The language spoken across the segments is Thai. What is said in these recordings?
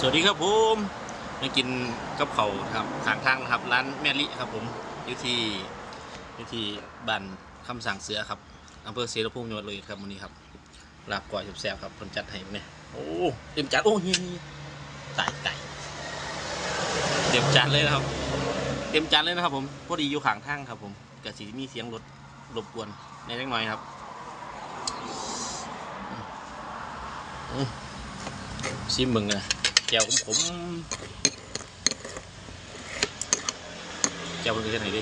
สวัสดีครับผมมากินกับเขาวครับขางทางนะครับ ร้านแม่ลิครับผมอยู่ที่อยู่ที่บ้านคำสั่งเสือครับอำเภอศรีรภูมิจังหวัดเลยครับวันนี้ครับลาบก้อยแซ่บครับคนจัดให้เนี่ยโอ้เต็มจานโอ้ยตายไก่เต็มจานเลยนะครับ เต็มจานเลยนะครับ ผมพอดีอยู่ข้างทางครับ ผมกะสีมีเสียงรถรบกวนในเล็กน้อยครับอืมชิมมึงอะ แก้วขมๆแก้วมันคือไหนดิ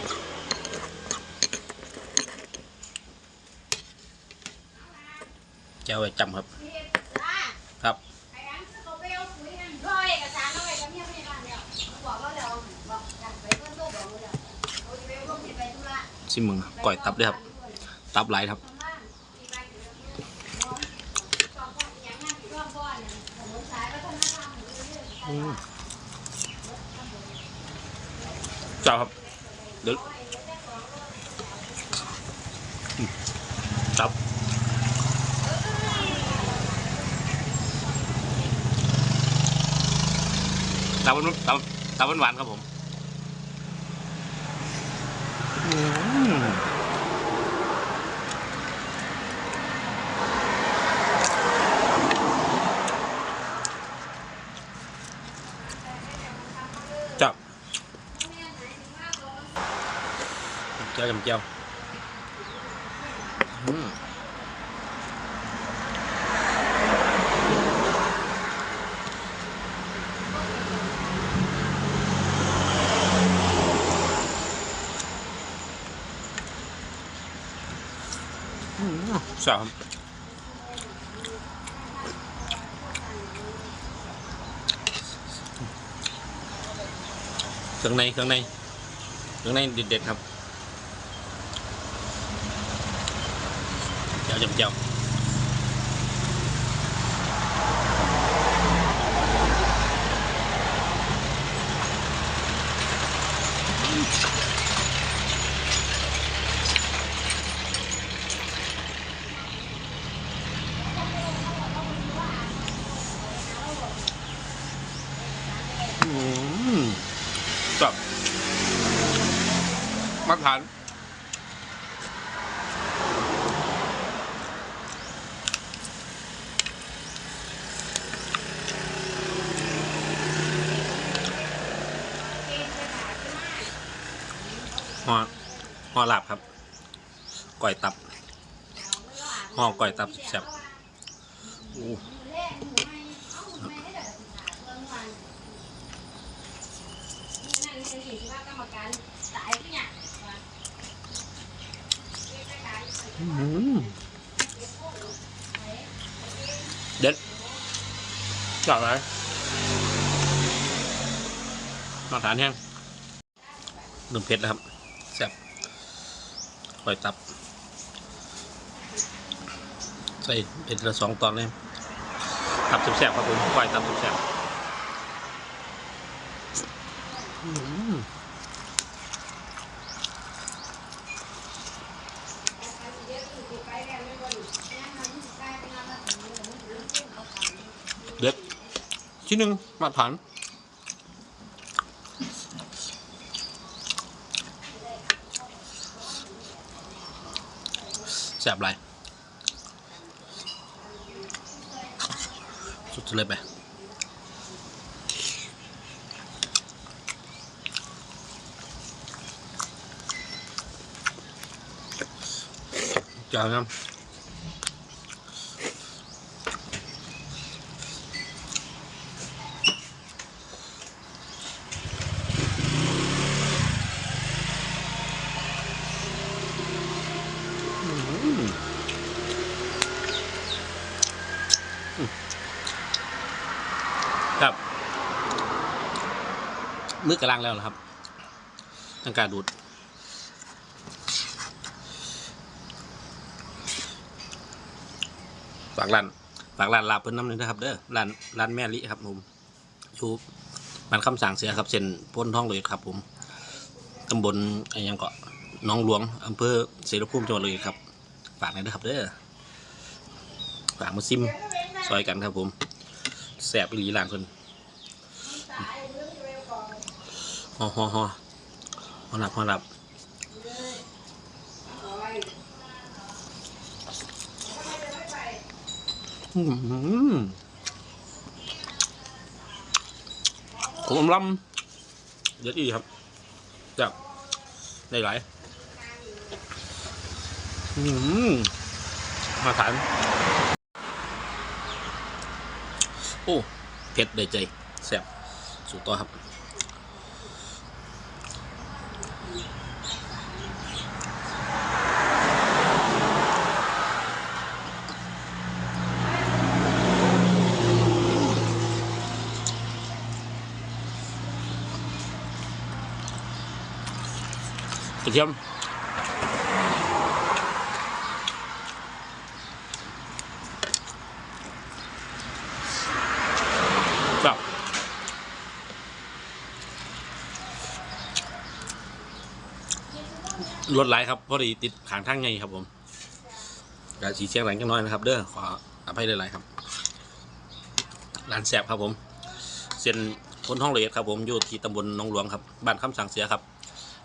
แก้วจำครับ ครับชิมมึงก่อยตับด้วยครับ ตับไหลครับ อืมเจ้าครับเดี๋ยวอืมตับตับหวานตับตับหวานครับผม เจียวจำเจียวอืมอืมแซ่บครับเครื่องในเครื่องในเครื่องในเด็ดๆครับเจียวจำเจียวอืมจับมาตรฐานห่อ ห่อหลับครับก่อยตับห่อก่อยตับแซ่บอู้เด็ดจับเลยมาทานแห้งหนึ่งเผ็ดนะครับ ปล่อยตับ ใส่เผ็ดละสองตอนเลยตับแซ่บๆครับผมปล่อยตับแซ่บๆอืมเด็ดชิ้นหนึ่งมาตรฐาน แซ่บไรสุดเลยไปจ้าครับครับ มือกระลังแล้วเหรอครับตั้งการดูดฝากร้านฝากร้านลาบเพิ่นน้ำหนึงนะครับเด้อร้านร้านแม่ลิครับผมชูมันคำสั่งเสียครับเส้นพ้นท้องเลยครับ ผมตำบลไอ้หยังเกาะน้องหลวงอำเภอศรีรภูมิจังหวัดเลยครับฝากหน่อยนะครับเด้อฝากมาซิมซอยกันครับผมแสบอีหลีร้านเพิ่น ฮอฮอฮอฮอหลับฮอหลับอืมผมลำเยอะดีครับจับได้หลายอืมมาทานโอ้เผ็ดเลยใจแซ่บสุดตัวครับ กระเทียมครับรถไหลครับ พอดีติดขางทางไงครับผมกาสีเชียงหลงจังน้อยนะครับ เด้อขออภัยหลายๆครับร้านแซบครับผม เส้นคนห้องเอียดครับผมอยู่ที่ตำบลหนองหลวงครับบ้านคำสั่งเสียครับ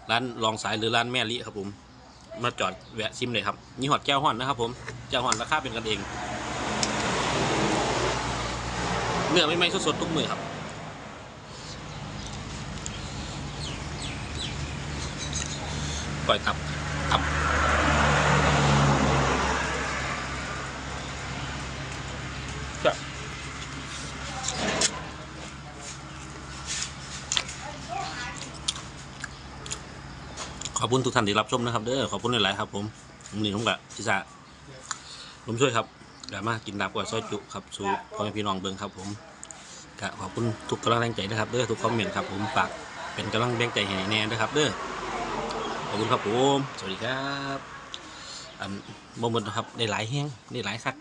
ร้านรองสายหรือร้านแม่ลิครับผม มาจอดแวะชิมเลยครับนี่หอดแก้วห่อนนะครับ ผมแก้วห่อนราคาเป็นกันเอง เนื้อไม่ไหม้สดๆทุกมือครับปล่อยตับตับ ขอบคุณทุกท่านที่รับชมนะครับเด้อขอบคุณหลายๆครับผมวันนี่ผมกับพิซซ่าผมช่วยครับกลับมากินดาบกับซอยจุครับสู่พ่อแม่พี่น้องเบิงครับผมก็ขอบคุณทุกกำลังแรงใจนะครับเด้อทุกคอมเมนต์ครับผมฝากเป็นกำลังแรงใจให้แน่นะครับเด้อขอบคุณครับผม สวัสดีครับ อันบ่หมดนะครับได้หลายแห้งได้หลายคัก